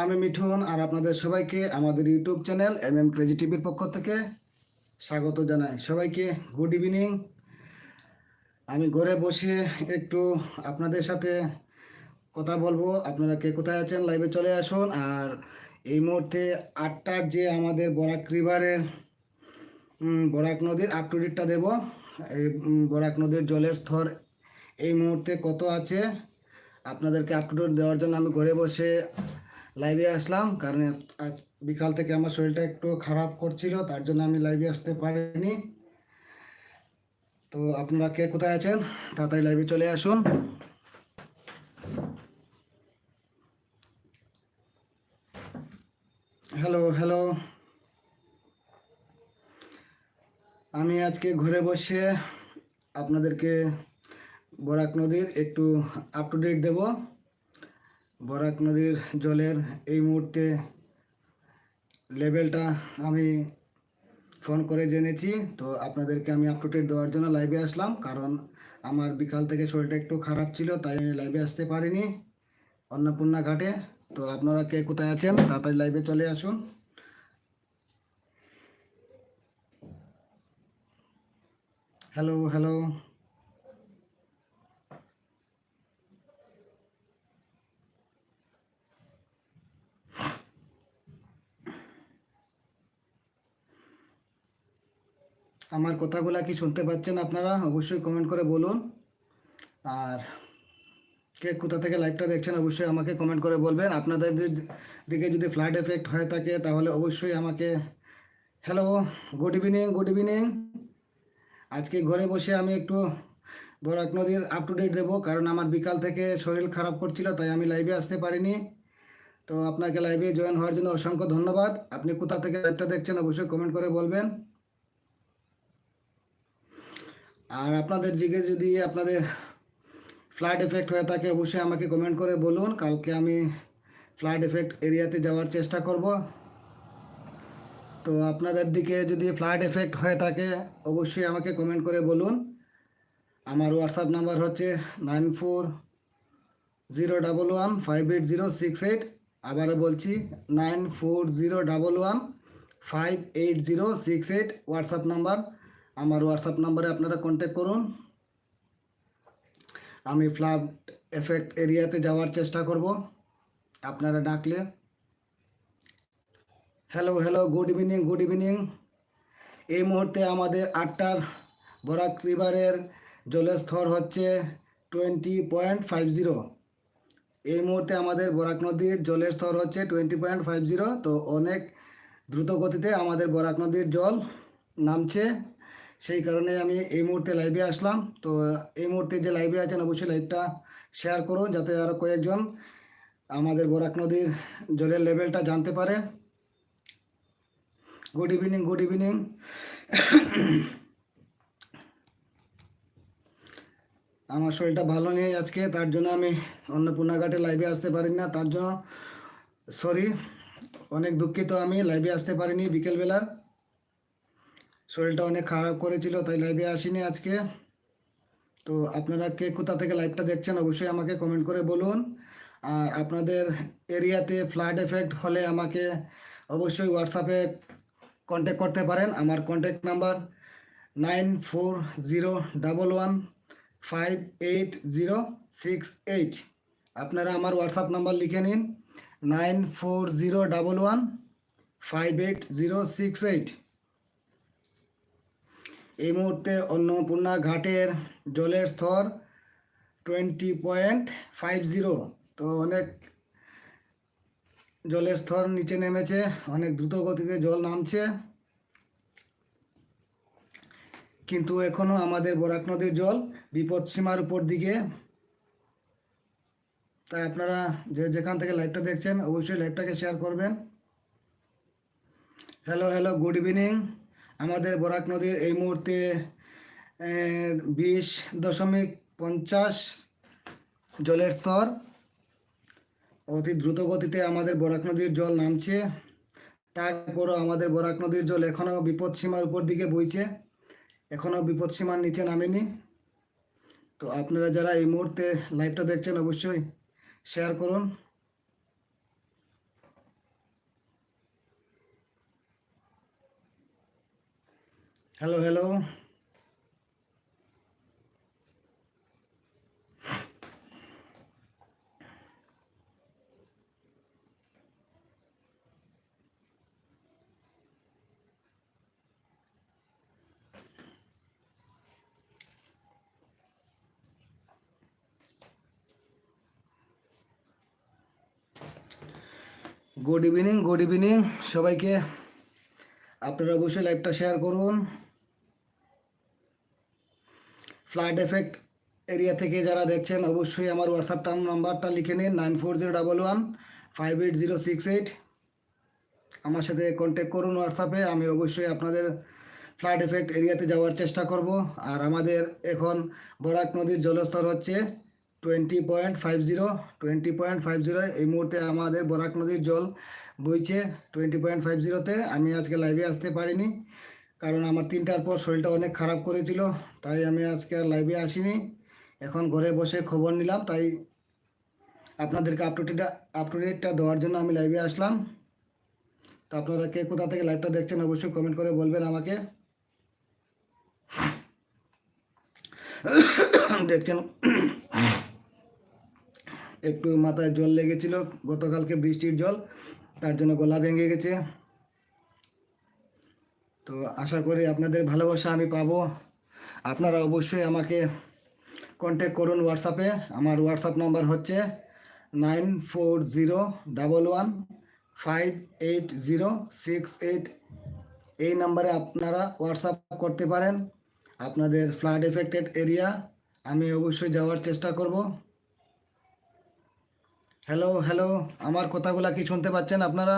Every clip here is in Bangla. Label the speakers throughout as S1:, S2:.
S1: আমি মিঠুন আর আপনাদের সবাইকে আমাদের YouTube channel M M crazy টিভির পক্ষ থেকে স্বাগত জানাই। সবাইকে গুড ইভিনিং আমি ঘরে বসে একটু আপনাদের সাথে কথা বলব। আপনারা কে কোথায় আছেন লাইভে চলে আসুন। আর এই মুহূর্তে আটটার যে আমাদের বরাক রিভারের বরাক নদীর আপ টু ডেটটা দেবো। এই বরাক নদীর জলের স্তর এই মুহূর্তে কত আছে? আপনাদেরকে আপ টু ডেট দেওয়ার জন্য আমি ঘরে বসে লাইভে আসলাম, কারণ আজ বিকাল থেকে আমার শরীরটা একটু খারাপ করছিল, তার জন্য আমি লাইভে আসতে পারিনি। তো আপনারা কে কোথায় আছেন? তাড়াতাড়ি লাইভে চলে আসুন। হ্যালো হ্যালো আমি আজকে ঘরে বসে আপনাদেরকে বরাক নদীর একটু আপ টু ডেট দেব। বরাক নদীর জলের এই মুহূর্তে লেভেলটা আমি ফোন করে জেনেছি। তো আপনাদেরকে আমি আপ টু ডেট দেওয়ার জন্য লাইভে আসলাম। কারণ আমার বিকাল থেকে শরীরটা একটু খারাপ ছিল, তাই আমি লাইভে আসতে পারিনি অন্নপূর্ণা ঘাটে। তো আপনারা কে কোথায় আছেন, তাড়াতাড়ি লাইভে চলে আসুন। হ্যালো হ্যালো আমার কথাগুলা কি শুনতে পাচ্ছেন আপনারা? অবশ্যই কমেন্ট করে বলুন। আর কে কোথা থেকে লাইভটা দেখছেন, অবশ্যই আমাকে কমেন্ট করে বলবেন। আপনাদের দিকে যদি ফ্লাড এফেক্ট হয়ে থাকে, তাহলে অবশ্যই আমাকে hello good evening good evening আজকে ঘরে বসে আমি একটু বরাক নদীর আপ টু ডেট দেবো, কারণ আমার বিকাল থেকে শরীর খারাপ করছিল, তাই আমি লাইভে আসতে পারিনি। তো আপনাকে লাইভে জয়েন হওয়ার জন্য অসংখ্য ধন্যবাদ। আপনি কোথা থেকে লাইভটা দেখছেন, অবশ্যই কমেন্ট করে বলবেন। আর আপনাদের দিকে যদি আপনাদের ফ্লাড এফেক্ট হয়ে থাকে অবশ্যই আমাকে কমেন্ট করে বলুন। কালকে আমি ফ্লাড এফেক্ট এরিয়াতে যাওয়ার চেষ্টা করব। তো আপনাদের দিকে যদি ফ্লাড এফেক্ট হয়ে থাকে অবশ্যই আমাকে কমেন্ট করে বলুন। আমার হোয়াটসঅ্যাপ নাম্বার হচ্ছে nine four zero double one five eight zero six eight আবারও বলছি nine four zero double one five eight zero six eight WhatsApp number আমার হোয়াটসঅ্যাপ নাম্বারে আপনারা কন্ট্যাক্ট করুন। আমি ফ্লাড এফেক্ট এরিয়াতে যাওয়ার চেষ্টা করব। আপনারা ডাকলে। Hello hello good evening good evening এই মুহূর্তে আমাদের আটটার বরাক রিভারের জলের স্তর হচ্ছে টোয়েন্টি পয়েন্ট ফাইভ জিরো এই মুহূর্তে আমাদের বরাক নদীর জলের স্তর হচ্ছে টোয়েন্টি পয়েন্ট ফাইভ জিরো তো অনেক দ্রুত গতিতে আমাদের বরাক নদীর জল নামছে। সেই কারণে আমি এই মুহূর্তে লাইভে আসলাম। তো এই মুহূর্তে যে লাইভে আছেন, অবশ্যই লাইভটা শেয়ার করুন যাতে আরও কয়েকজন আমাদের বরাক নদীর জলের লেভেলটা জানতে পারে। গুড ইভিনিং গুড ইভিনিং আমার শরীরটা ভালো নেই আজকে, তার জন্য আমি অন্নপূর্ণা ঘাটে লাইভে আসতে পারি না, তার জন্য সরি অনেক দুঃখিত আমি লাইভে আসতে পারিনি বিকেলবেলার। শরীরটা অনেক খারাপ করেছিল, তাই লাইভে আসিনি আজকে। তো আপনারা কে কোথা থেকে লাইভটা দেখছেন অবশ্যই আমাকে কমেন্ট করে বলুন। আর আপনাদের এরিয়াতে ফ্লাড এফেক্ট হলে আমাকে অবশ্যই হোয়াটসঅ্যাপে কন্ট্যাক্ট করতে পারেন। আমার contact number nine four zero double one five eight zero six eight আপনারা আমার হোয়াটসঅ্যাপ নাম্বার লিখে নিন। Nine four zero double one five eight zero six eight এই মুহূর্তে অন্নপূর্ণা ঘাটের জলের স্তর টোয়েন্টি পয়েন্ট ফাইভ জিরো তো অনেক জলের স্তর নিচে নেমেছে, অনেক দ্রুত গতিতে জল নামছে। কিন্তু এখনও আমাদের বরাক নদীর জল বিপদসীমার উপর দিকে। তাই আপনারা যে যেখান থেকে লাইভটা দেখছেন, অবশ্যই লাইভটাকে শেয়ার করবেন। হ্যালো হ্যালো গুড ইভিনিং আমাদের বরাক নদীর এই মুহূর্তে বিশ দশমিক পঞ্চাশ জলের স্তর। অতি দ্রুত গতিতে আমাদের বরাক নদীর জল নামছে। তারপরও আমাদের বরাক নদীর জল এখনও বিপদসীমার উপর দিকে বইছে। এখনও বিপদসীমার নিচে নামেনি। তো আপনারা যারা এই মুহূর্তে লাইভটা দেখছেন, অবশ্যই শেয়ার করুন। Hello hello good evening good evening সবাইকে আপনারা অবশ্যই লাইভটা শেয়ার করুন। ফ্লাড এফেক্ট এরিয়া থেকে যারা দেখছেন, অবশ্যই আমার হোয়াটসঅ্যাপ নাম্বারটা লিখে নিন, nine four zero double one five eight zero six eight আমার সাথে কন্ট্যাক্ট করুন হোয়াটসঅ্যাপে আমি অবশ্যই আপনাদের ফ্লাড এফেক্ট এরিয়াতে যাওয়ার চেষ্টা করব। আর আমাদের এখন বরাক নদীর জলস্তর হচ্ছে twenty point five zero twenty point five zero এই মুহূর্তে আমাদের বরাক নদীর জল বইছে টোয়েন্টি পয়েন্ট ফাইভ জিরোতে আমি আজকে লাইভে আসতে পারিনি। কারণ আমার তিনটার পর শরীরটা অনেক খারাপ করেছিল, তাই আমি আজকে আর লাইভে আসিনি। এখন ঘরে বসে খবর নিলাম, তাই আপনাদেরকে আপ টু ডেটটা আপ টু ডেটটা দেওয়ার জন্য আমি লাইভে আসলাম। তো আপনারা কে কোথা থেকে লাইভটা দেখছেন অবশ্যই কমেন্ট করে বলবেন আমাকে। দেখছেন, একটু মাথায় জল লেগেছিল, গতকালকে বৃষ্টির জল, তার জন্য গলা ভেঙে গেছে। তো আশা করি আপনাদের ভালোবাসা আমি পাবো। আপনারা অবশ্যই আমাকে কন্ট্যাক্ট করুন হোয়াটসঅ্যাপে আমার হোয়াটসঅ্যাপ নম্বর হচ্ছে nine four zero double one five eight zero six eight এই নাম্বারে আপনারা হোয়াটসঅ্যাপ করতে পারেন। আপনাদের ফ্লাড এফেক্টেড এরিয়া আমি অবশ্যই যাওয়ার চেষ্টা করব। হ্যালো হ্যালো আমার কথাগুলা কি শুনতে পাচ্ছেন আপনারা?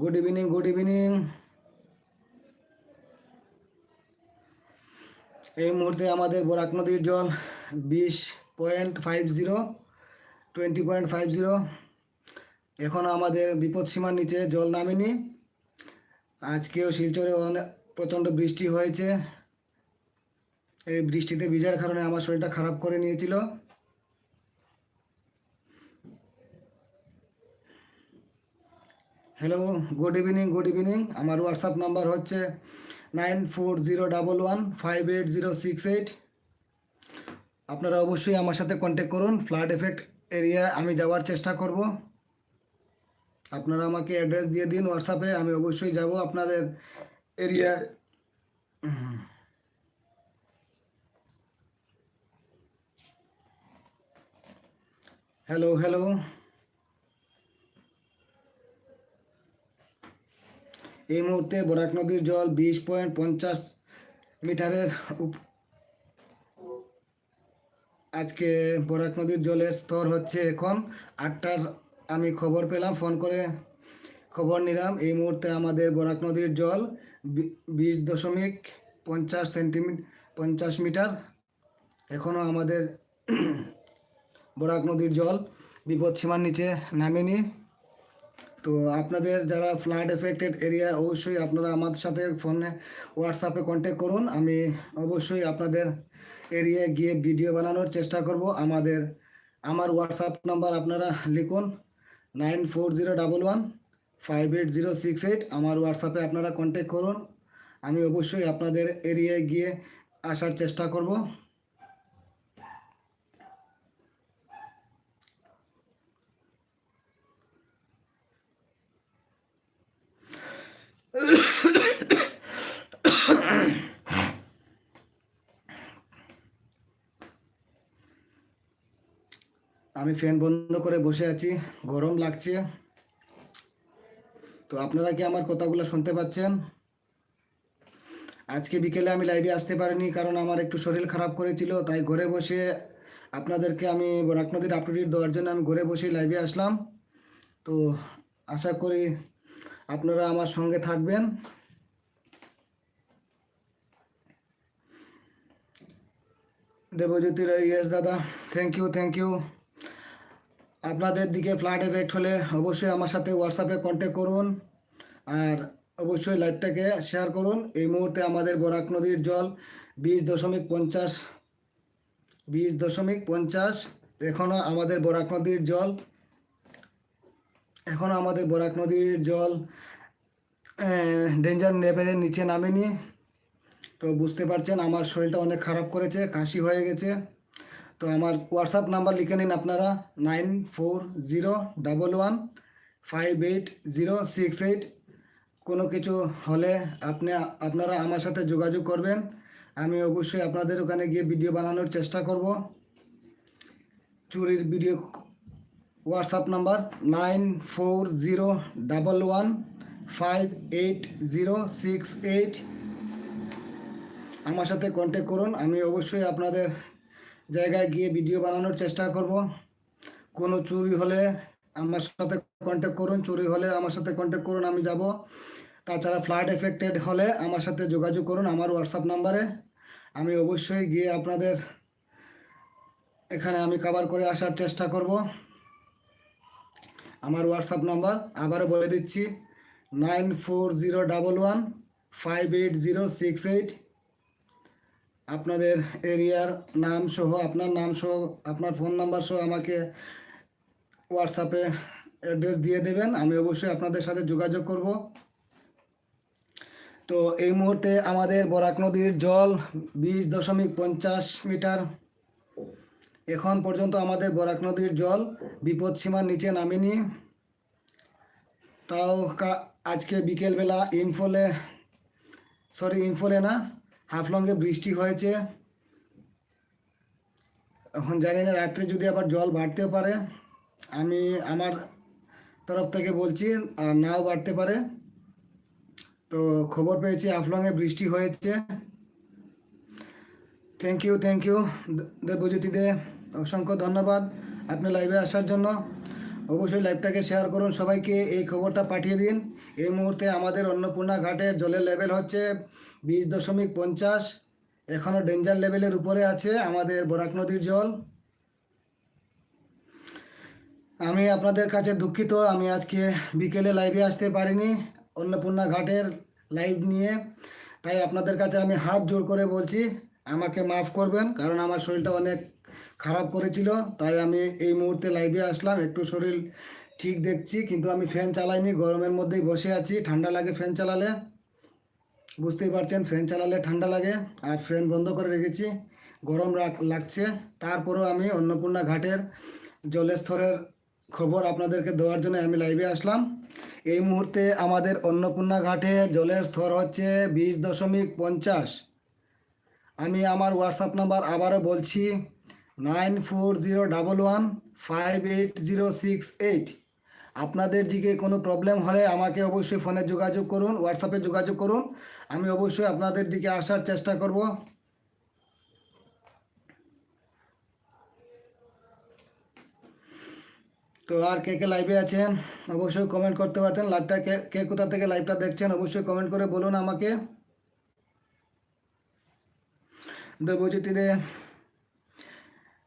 S1: গুড ইভিনিং গুড ইভিনিং এই মুহূর্তে আমাদের বরাক নদীর জল বিশ point five zero, twenty point five zero. এখনও আমাদের বিপদ সীমার নিচে জল নামেনি। আজকেও শিলচরে অনেক প্রচণ্ড বৃষ্টি হয়েছে। এই বৃষ্টিতে ভিজার কারণে আমার শরীরটা খারাপ করে নিয়েছিল। Hello good evening good evening আমার হোয়াটসঅ্যাপ নাম্বার হচ্ছে nine four zero double one five eight zero six eight আপনারা অবশ্যই আমার সাথে কন্ট্যাক্ট করুন। ফ্লাড এফেক্ট এরিয়া আমি যাওয়ার চেষ্টা করব। আপনারা আমাকে অ্যাড্রেস দিয়ে দিন হোয়াটসঅ্যাপে আমি অবশ্যই যাব আপনাদের এরিয়া হ্যালো হ্যালো এই মুহূর্তে বরাক নদীর জল বিশ পয়েন্ট পঞ্চাশ মিটারের আজকে বরাক নদীর জলের স্তর হচ্ছে এখন আটটার। আমি খবর পেলাম, ফোন করে খবর নিলাম। এই মুহূর্তে আমাদের বরাক নদীর জল বিশ দশমিক পঞ্চাশ সেন্টিমিটার পঞ্চাশ মিটার। এখনও আমাদের বরাক নদীর জল বিপদ সীমার নিচে নামেনি। তো আপনাদের যারা ফ্লাড এফেক্টেড এরিয়া অবশ্যই আপনারা আমার সাথে ফোনে হোয়াটসঅ্যাপে কন্ট্যাক্ট করুন। আমি অবশ্যই আপনাদের এরিয়ায় গিয়ে ভিডিও বানানোর চেষ্টা করব। আমাদের, আমার হোয়াটসঅ্যাপ নাম্বার আপনারা লিখুন nine four zero double one five eight zero six eight আমার হোয়াটসঅ্যাপে আপনারা কন্ট্যাক্ট করুন। আমি অবশ্যই আপনাদের এরিয়ায় গিয়ে আসার চেষ্টা করব। আমি ফ্যান বন্ধ করে বসে আছি, গরম লাগছে। তো আপনারা কি আমার কথাগুলো শুনতে পাচ্ছেন? আজকে বিকেলে আমি লাইভে আসতে পারিনি কারণ আমার একটু শরীর খারাপ করেছিল, তাই ঘরে বসে আপনাদেরকে আমি বরাক নদীর আপডেট দেওয়ার জন্য আমি ঘরে বসে লাইভে আসলাম। তো আশা করি আপনারা আমার সঙ্গে থাকবেন। দেবজ্যোতি রায় ইয়েস দাদা থ্যাংক ইউ থ্যাংক ইউ আপনাদের দিকে ফ্লাড এফেক্ট হলে অবশ্যই আমার সাথে হোয়াটসঅ্যাপে কন্ট্যাক্ট করুন। আর অবশ্যই লাইভটাকে শেয়ার করুন। এই মুহূর্তে আমাদের বরাক নদীর জল বিশ দশমিক পঞ্চাশ, বিশ দশমিক পঞ্চাশ। এখনও আমাদের বরাক নদীর জল এখনও আমাদের বরাক নদীর জল ডেঞ্জার লেভেলের নিচে নামেনি। তো বুঝতে পারছেন, আমার শরীরটা অনেক খারাপ করেছে, কাশি হয়ে গেছে। তো আমার হোয়াটসঅ্যাপ নাম্বার লিখে নিন আপনারা nine four zero double one five eight zero six eight কোনো কিছু হলে আপনি, আপনারা আমার সাথে যোগাযোগ করবেন। আমি অবশ্যই আপনাদের ওখানে গিয়ে ভিডিও বানানোর চেষ্টা করব। চুরির video WhatsApp number nine four zero double one five eight zero six eight আমার সাথে কন্ট্যাক্ট করুন, আমি অবশ্যই আপনাদের জায়গায় গিয়ে ভিডিও বানানোর চেষ্টা করব। কোনো চুরি হলে আমার সাথে কন্ট্যাক্ট করুন, চুরি হলে আমার সাথে কন্ট্যাক্ট করুন, আমি যাব। তাছাড়া ফ্লাড এফেক্টেড হলে আমার সাথে যোগাযোগ করুন আমার হোয়াটসঅ্যাপ নাম্বারে আমি অবশ্যই গিয়ে আপনাদের এখানে আমি কভার করে আসার চেষ্টা করব। আমার হোয়াটসঅ্যাপ নাম্বার আবারও বলে দিচ্ছি nine four zero double one five eight zero six eight আপনাদের এরিয়ার নাম সহ, আপনার নাম সহ, আপনার ফোন নাম্বার সহ আমাকে হোয়াটসঅ্যাপে অ্যাড্রেস দিয়ে দেবেন। আমি অবশ্যই আপনাদের সাথে যোগাযোগ করব। তো এই মুহূর্তে আমাদের বরাক নদীর জল বিশ দশমিক পঞ্চাশ মিটার। এখন পর্যন্ত আমাদের বরাক নদীর জল বিপদ সীমার নিচে নামেনি। তাও আজকে বিকেলবেলা ইনফলে সরি ইনফলে না হাফলংয়ে বৃষ্টি হয়েছে। এখন জানি না, রাত্রে যদি আবার জল বাড়তে পারে, আমি আমার তরফ থেকে বলছি, আর নাও বাড়তে পারে। তো খবর পেয়েছি হাফলংয়ে বৃষ্টি হয়েছে। Thank you thank you Debjyoti Dey অসংখ্য ধন্যবাদ আপনি লাইভে আসার জন্য। অবশ্যই লাইভটাকে শেয়ার করুন, সবাইকে এই খবরটা পাঠিয়ে দিন। এই মুহূর্তে আমাদের অন্নপূর্ণা ঘাটের জলের লেভেল হচ্ছে বিশ দশমিক পঞ্চাশ এখনও ডেঞ্জার লেভেলের উপরে আছে আমাদের বরাক নদীর জল। আমি আপনাদের কাছে দুঃখিত, আমি আজকে বিকেলে লাইভে আসতে পারিনি, অন্নপূর্ণা ঘাটের লাইভ নিয়ে। তাই আপনাদের কাছে আমি হাত জোর করে বলছি, আমাকে মাফ করবেন, কারণ আমার শরীরটা অনেক খারাপ করেছিল, তাই আমি এই মুহূর্তে লাইভে আসলাম, একটু শরীর ঠিক দেখছি, কিন্তু আমি ফ্যান চালাইনি, গরমের মধ্যেই বসে আছি, ঠান্ডা লাগে ফ্যান চালালে। বুঝতেই পারছেন, ফ্যান চালালে ঠান্ডা লাগে আর ফ্যান বন্ধ করে রেখেছি, গরম লাগছে। তারপরেও আমি অন্নপূর্ণা ঘাটের জলের স্তরের খবর আপনাদেরকে দেওয়ার জন্য আমি লাইভে আসলাম। এই মুহূর্তে আমাদের অন্নপূর্ণা ঘাটে জলের স্তর হচ্ছে বিশ দশমিক পঞ্চাশ। আমি আমার হোয়াটসঅ্যাপ নাম্বার আবারও বলছি nine four zero double one five eight zero six eight আপনাদের দিকে কোনো প্রবলেম হলে আমাকে অবশ্যই ফোনে যোগাযোগ করুন হোয়াটসঅ্যাপে যোগাযোগ করুন। আমি অবশ্যই আপনাদের দিকে আসার চেষ্টা করব। তো আর কে কে লাইভে আছেন, অবশ্যই কমেন্ট করতে পারতেন। লাইভটা কে কে কোথা থেকে লাইভটা দেখছেন, অবশ্যই কমেন্ট করে বলুন আমাকে। দেবজ্যোতি দে,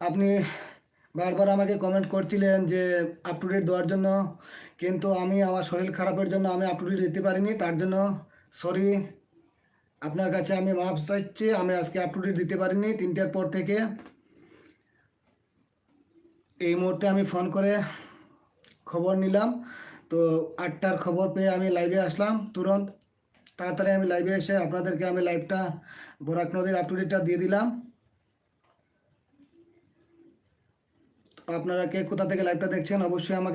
S1: আপনি বারবার আমাকে কমেন্ট করছিলেন যে আপ টু ডেট দেওয়ার জন্য। কিন্তু আমি আমার শরীর খারাপের জন্য আমি আপ টু ডেট দিতে পারিনি, তার জন্য সরি আপনার কাছে আমি মাপ চাইছি, আমি আজকে আপ টু ডেট দিতে পারিনি তিনটার পর থেকে। এই মুহূর্তে আমি ফোন করে খবর নিলাম। তো আটটার খবর পেয়ে আমি লাইভে আসলাম। তুরন্ত তাড়াতাড়ি আমি লাইভে এসে আপনাদেরকে আমি লাইভটা বরাক নদীর আপ টু ডেটটা দিয়ে দিলাম। আপনারা কে কোথা থেকে লাইভটা দেখছেন অবশ্যই আমাকে